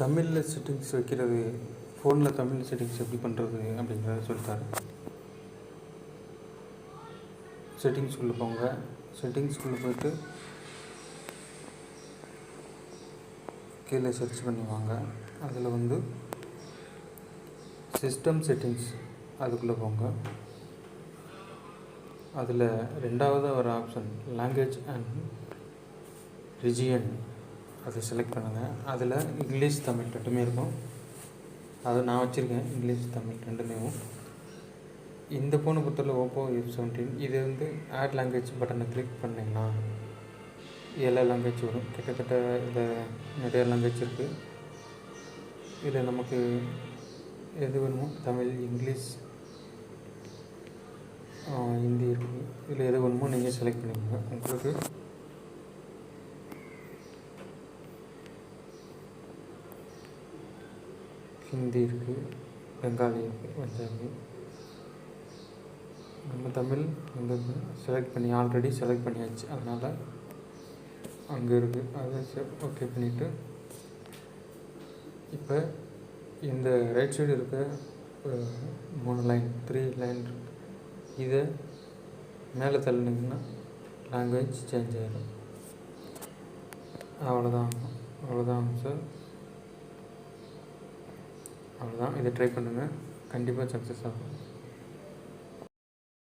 தமிழில் செட்டிங்ஸ் வைக்கிறது ஃபோனில் தமிழ் செட்டிங்ஸ் எப்படி பண்ணுறது அப்படிங்கிறத சொல்லித்தரேன் செட்டிங்ஸ்குள்ளே போங்க. செட்டிங்ஸ்குள்ளே போய்ட்டு கீழே சர்ச் பண்ணுவாங்க அதில் வந்து சிஸ்டம் செட்டிங்ஸ் அதுக்குள்ளே போங்க. அதில் ரெண்டாவது ஒரு ஆப்ஷன் லாங்குவேஜ் அண்ட் ரிஜியன் அதை செலக்ட் பண்ணுங்கள் அதில் இங்கிலீஷ் தமிழ் ரெண்டுமே இருக்கும். அதை நான் வச்சுருக்கேன். இங்கிலீஷ் தமிழ் ரெண்டுமேவும். இந்த ஃபோனை பொறுத்தவரை ஓப்போ எஃப் செவன்டீன் இது வந்து ஆட் லாங்குவேஜ் பட்டனை கிளிக் பண்ணிங்கன்னா எல்லா லாங்குவேஜ் வரும். கிட்டத்தட்ட இதில் நிறைய லாங்குவேஜ் இருக்குது இதில் நமக்கு எது வேணுமோ தமிழ் இங்கிலீஷ் ஹிந்தி இருக்குது இதில் எது வேணுமோ நீங்கள் செலக்ட் பண்ணிக்கோங்க. உங்களுக்கு ஹிந்தி இருக்குது பெங்காலி இருக்குது பஞ்சாபி. நம்ம தமிழ் அங்கே செலக்ட் பண்ணி ஆல்ரெடி செலக்ட் பண்ணியாச்சு. அதனால் அங்கே இருக்குது அதை ஓகே பண்ணிவிட்டு இப்போ இந்த ரைட் சைடு இருக்க மூணு லைன் த்ரீ லைன் இருக்கு. இதை மேலே தள்ளினீங்கன்னா லாங்குவேஜ் சேஞ்ச் ஆகிடும் அவ்வளோதான் அவ்வளோதான் சார் அவ்வளோதான் இதை ட்ரை பண்ணுங்கள் கண்டிப்பாக சக்ஸஸ் ஆகும்.